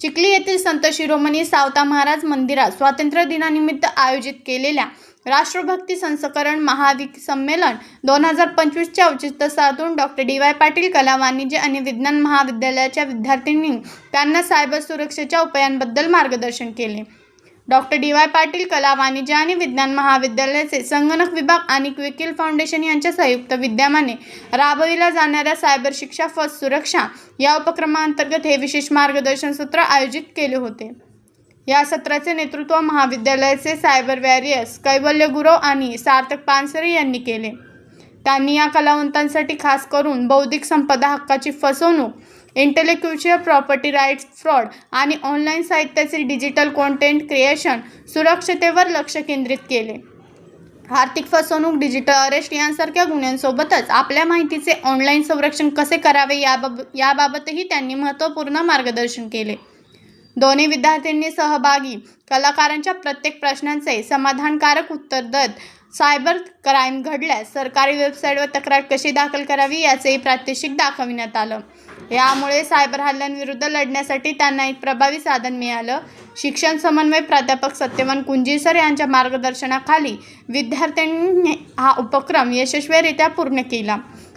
चिखली येथील संत शिरोमणी सावता महाराज मंदिरात स्वातंत्र्य दिनानिमित्त आयोजित केलेल्या राष्ट्रभक्ती संस्करण महाविक संमेलन दोन हजार पंचवीसचे औचित्य साधून डॉक्टर डी वाय पाटील कला वाणिज्य आणि विज्ञान महाविद्यालयाच्या विद्यार्थ्यांनी त्यांना सायबर सुरक्षेच्या उपायांबद्दल मार्गदर्शन केले. डॉक्टर डी वाय पाटील कला वाणिज्य आणि विज्ञान महाविद्यालयाचे संगणक विभाग आणि क्विकिल फाउंडेशन यांच्या संयुक्त विद्यमाने राबविल्या जाणाऱ्या सायबर शिक्षा फस सुरक्षा या उपक्रमांतर्गत हे विशेष मार्गदर्शन सत्र आयोजित केले होते. या सत्राचे नेतृत्व महाविद्यालयाचे सायबर वॅरियर्स कैवल्य गुरव आणि सार्थक पानसरे यांनी केले. त्यांनी या कलावंतांसाठी खास करून बौद्धिक संपदा हक्काची फसवणूक इंटेलेक्च्युअल प्रॉपर्टी राईट्स फ्रॉड आणि ऑनलाईन साहित्याचे डिजिटल कॉन्टेंट क्रिएशन सुरक्षतेवर लक्ष केंद्रित केले. आर्थिक फसवणूक डिजिटल अरेस्ट यांसारख्या गुन्ह्यांसोबतच आपल्या माहितीचे ऑनलाईन संरक्षण कसे करावे याबाब याबाबतही त्यांनी महत्त्वपूर्ण मार्गदर्शन केले. दोन्ही विद्यार्थ्यांनी सहभागी कलाकारांच्या प्रत्येक प्रश्नांचे समाधानकारक उत्तर देत सायबर क्राईम घडल्यास सरकारी वेबसाईटवर तक्रार कशी दाखल करावी याचेही प्रात्यक्षिक दाखविण्यात आलं. यामुळे सायबर हल्ल्यांविरुद्ध लढण्यासाठी त्यांना एक प्रभावी साधन मिळालं. शिक्षण समन्वय प्राध्यापक सत्यवान कुंजीसर यांच्या मार्गदर्शनाखाली विद्यार्थ्यांनी हा उपक्रम यशस्वीरित्या पूर्ण केला.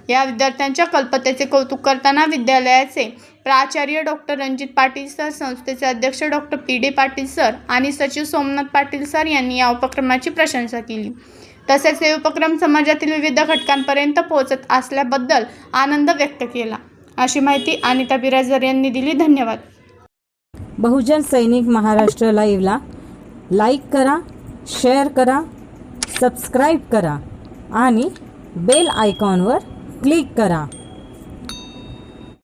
या विद्यार्थ्यांच्या कल्पतेचे कौतुक करताना विद्यालयाचे प्राचार्य डॉक्टर रणजित पाटील सर संस्थेचे अध्यक्ष doctor P. D. Patil sir आणि सचिव सोमनाथ पाटील सर यांनी या उपक्रमाची प्रशंसा केली. तसेच हे उपक्रम समाजातील विविध घटकांपर्यंत पोहोचत असल्याबद्दल आनंद व्यक्त केला. अशी माहिती अनिता बिराजदार यांनी दिली. धन्यवाद. बहुजन सैनिक महाराष्ट्र लाईव्हला लाईक करा शेअर करा सबस्क्राईब करा आणि बेल आयकॉनवर क्लिक करा.